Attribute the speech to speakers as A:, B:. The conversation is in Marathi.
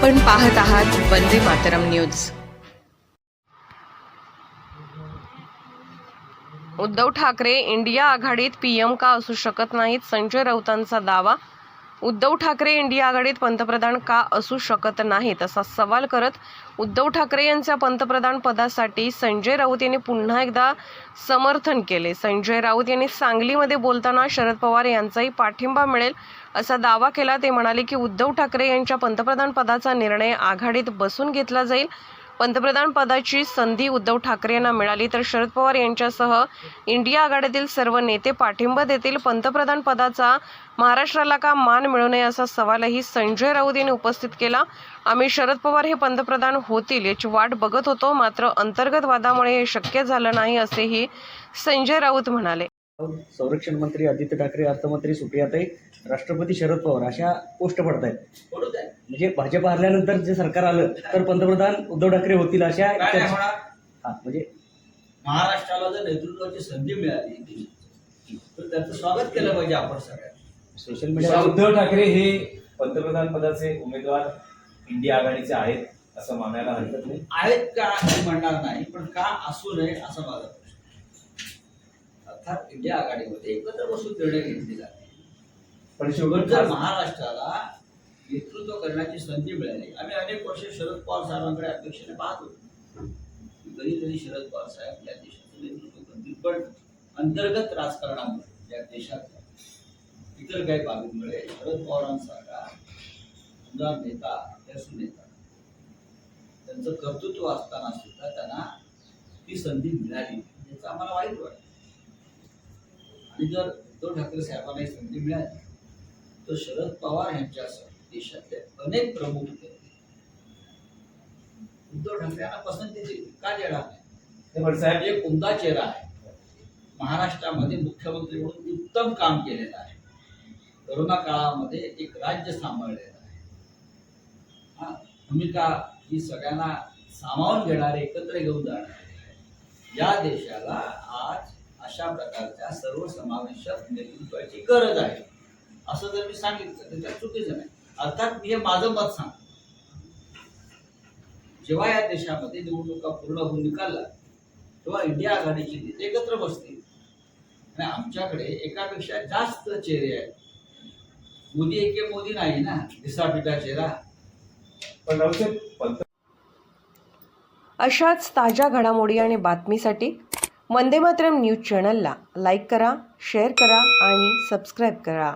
A: आपण पाहत आहात वंदे मातरम न्यूज. उद्धव ठाकरे इंडिया आघाडीत पीएम का असू शकत नाहीत संजय राऊतांचा दावा उद्धव ठाकरे इंडिया आघाडीत पंतप्रधान का असू शकत नाहीत असा सवाल करत उद्धव ठाकरे यांच्या पंतप्रधान पदासाठी संजय राऊत यांनी पुन्हा एकदा समर्थन केले. संजय राऊत यांनी सांगलीमध्ये बोलताना शरद पवार यांचाही पाठिंबा मिळेल असा दावा केला. ते म्हणाले की उद्धव ठाकरे यांच्या पंतप्रधान पदाचा निर्णय आघाडीत बसून घेतला जाईल. पंतप्रधान पदाची संधी उद्धव ठाकरे यांना मिळाली तर शरद पवार यांच्यासह इंडिया आघाडीतील सर्व नेते पाठिंबा देतील. पंतप्रधान पदाचा महाराष्ट्राला का मान मिळू नये असा सवालही संजय राऊत यांनी उपस्थित केला. आम्ही शरद पवार हे पंतप्रधान होतील याची वाट बघत होतो. मात्र अंतर्गत वादामुळे हे शक्य झालं नाही असेही संजय राऊत म्हणाले.
B: संरक्षण मंत्री आदित्य ठाकरे अर्थमंत्री सुप्रियाताई राष्ट्रपती शरद पवार अशा पोस्ट पडत आहेत म्हणजे भाजप हरल्यानंतर जे सरकार आलं तर पंतप्रधान उद्धव ठाकरे होतील अशा
C: काय नाही
B: चर्चा-
C: होणार.
B: हा, म्हणजे
C: महाराष्ट्राला जर नेतृत्वाची संधी मिळाली तर त्याचं स्वागत केलं पाहिजे आपण सगळ्यांनी.
B: सोशल मीडिया
D: उद्धव ठाकरे हे पंतप्रधान पदाचे उमेदवार इंडिया आघाडीचे आहेत असं मानायला हरकत नाही.
C: आहेत का हे म्हणणार नाही पण का असू नये असा माझा प्रश्न अर्थात इंडिया आघाडीमध्ये एकत्र बसून निर्णय घेतले जाते
D: पण
C: पण
D: शेवट
C: जर महाराष्ट्राला नेतृत्व करण्याची संधी मिळाली. आम्ही अनेक वर्ष शरद पवार साहेबांकडे अपेक्षेने पाहत होतो. तरी कधीतरी शरद पवार साहेब या देशाचं नेतृत्व करतील. पण अंतर्गत राजकारणामुळे या देशात इतर काही बाबींमुळे शरद पवारांसारखा आमदार नेता अभ्यासू नेता त्यांचं कर्तृत्व असताना सुद्धा त्यांना ती संधी मिळाली. याचं आम्हाला वाईट वाटतं. आणि जर उद्धव ठाकरे साहेबांना ही संधी मिळाली तर शरद पवार यांच्यासह देशातले अनेक प्रमुख उद्धव ठाकरे यांना पसंती का देणार नाही
D: साहेब
C: एक उमदा चेहरा आहे? महाराष्ट्रामध्ये मुख्यमंत्री म्हणून उत्तम काम केलेलं आहे. करोना काळामध्ये एक राज्य सांभाळलेलं आहे. हा भूमिका ही सगळ्यांना सामावून घेणारे एकत्र घेऊन जाणारे या देशाला आज अशा प्रकारच्या सर्वसमावेशक नेतृत्वाची गरज आहे. असं जर मी सांगितलं तर त्यात चुकीचं नाही. अर्थात हे माझं मत सांगतो जेव्हा या देशामध्ये निवडणुका पूर्ण होऊन निकालला तेव्हा इंडिया आघाडीची नेते एकत्र बसतील. आणि आमच्याकडे एकापेक्षा जास्त चेहरे आहेत. मोदी एके मोदी नाही ना दिसापिटा चेहरा.
D: पण
A: अशाच ताज्या घडामोडी आणि बातमीसाठी वंदे मातरम न्यूज चॅनलला लाईक करा शेअर करा आणि सबस्क्राईब करा.